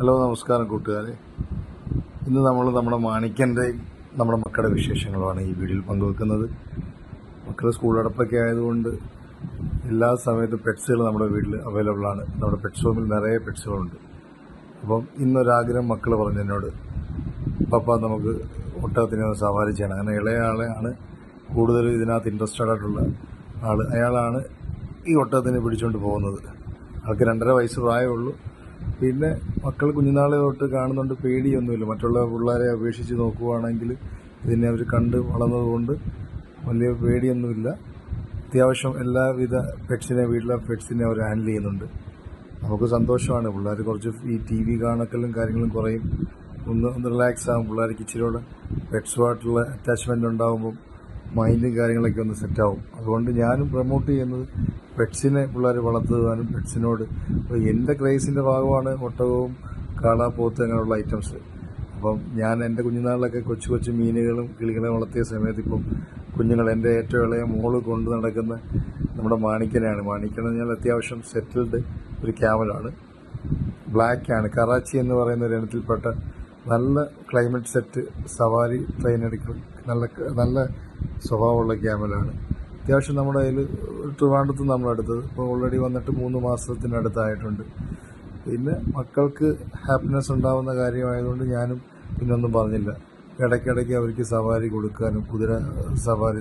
Hello നമസ്കാരം കൂട്ടുകാരെ. ഇന്ന് നമ്മൾ നമ്മുടെ മാണിക്കന്റെ നമ്മുടെ മക്കളുടെ വിശേഷങ്ങളുമാണ് ഈ വീഡിയോയിൽ പങ്കുവെക്കുന്നത്. മക്കൾ സ്കൂൾ അടപ്പൊക്കെ ആയതുകൊണ്ട് എല്ലാ സമയത്തും പെറ്റ്സുകൾ നമ്മുടെ വീട്ടിൽ അവൈലബിൾ ആണ്. നമ്മുടെ പെറ്റ്സ് ഹോമിൽ നിറയെ പെറ്റ്സുകളുണ്ട് അപ്പം ഇന്നൊരാഗ്രഹം മക്കൾ പറഞ്ഞു എന്നോട് പപ്പ നമുക്ക് ഒട്ടകത്തിനെ ഒന്ന് സവാരി ചെയ്യണം. അങ്ങനെ ഇളയ ആളെയാണ് കൂടുതലും ഇതിനകത്ത് ഇൻട്രസ്റ്റഡ് ആയിട്ടുള്ള ആൾ അയാളാണ് ഈ ഒട്ടകത്തിനെ പിടിച്ചുകൊണ്ട് പോകുന്നത്. ആൾക്ക് രണ്ടര വയസ്സ് പ്രായമുള്ളൂ. പിന്നെ മക്കൾ കുഞ്ഞുനാളെ തൊട്ട് കാണുന്നുണ്ട് പേടിയൊന്നുമില്ല. മറ്റുള്ള പിള്ളേരെ അപേക്ഷിച്ച് നോക്കുവാണെങ്കിൽ ഇതിനെ അവർ കണ്ട് വളർന്നതുകൊണ്ട് വലിയ പേടിയൊന്നുമില്ല. അത്യാവശ്യം എല്ലാവിധ പെറ്റ്സിനെ വീട്ടിലെ പെറ്റ്സിനെ അവർ ഹാൻഡിൽ ചെയ്യുന്നുണ്ട്. നമുക്ക് സന്തോഷമാണ്. പിള്ളേർ കുറച്ച് ഈ ടി വി കാണക്കലും കാര്യങ്ങളും കുറയും. ഒന്ന് ഒന്ന് റിലാക്സ് ആകും പിള്ളേർക്ക് ഇച്ചിരിയോടെ പെറ്റ്സുമായിട്ടുള്ള അറ്റാച്ച്മെന്റ് ഉണ്ടാകുമ്പം മൈൻഡും കാര്യങ്ങളൊക്കെ ഒന്ന് സെറ്റാവും അതുകൊണ്ട് ഞാനും പ്രൊമോട്ട് ചെയ്യുന്നത് പെറ്റ്സിനെ പിള്ളേർ വളർത്തുവാനും പെറ്റ്സിനോട് അപ്പോൾ എന്റെ ക്രൈസിന്റെ ഭാഗമാണ് ഒട്ടകവും കാള പോത്ത് അങ്ങനെയുള്ള ഐറ്റംസ് അപ്പം ഞാൻ എന്റെ കുഞ്ഞുനാളിലൊക്കെ കൊച്ചു കൊച്ചു മീനുകളും കിളികളെ വളർത്തിയ സമയത്ത് ഇപ്പം കുഞ്ഞുങ്ങൾ എന്റെ ഏറ്റവും ഇളയ മോൾ കൊണ്ട് നടക്കുന്ന നമ്മുടെ മാണിക്കനാണ്. മാണിക്കൻ എന്ന് പറഞ്ഞാൽ അത്യാവശ്യം സെറ്റിൽഡ് ഒരു ക്യാമലാണ് ബ്ലാക്കാണ് കറാച്ചി എന്ന് പറയുന്ന ഒരു ഇനത്തിൽപ്പെട്ട നല്ല ക്ലൈമറ്റ് സെറ്റ് സവാരി ട്രെയിൻ എടുക്കും. നല്ല നല്ല സ്വഭാവമുള്ള ക്യാമലാണ് അത്യാവശ്യം നമ്മുടെ കയ്യിൽ ട്രിവാൻഡ്രത്ത് നമ്മളെടുത്തത് ഇപ്പോൾ ഓൾറെഡി വന്നിട്ട് മൂന്ന് മാസത്തിനടുത്തായിട്ടുണ്ട്. പിന്നെ മക്കൾക്ക് ഹാപ്പിനെസ് ഉണ്ടാവുന്ന കാര്യമായതുകൊണ്ട് ഞാനും പിന്നൊന്നും പറഞ്ഞില്ല. ഇടയ്ക്കിടയ്ക്ക് അവർക്ക് സവാരി കൊടുക്കാനും കുതിര സവാരി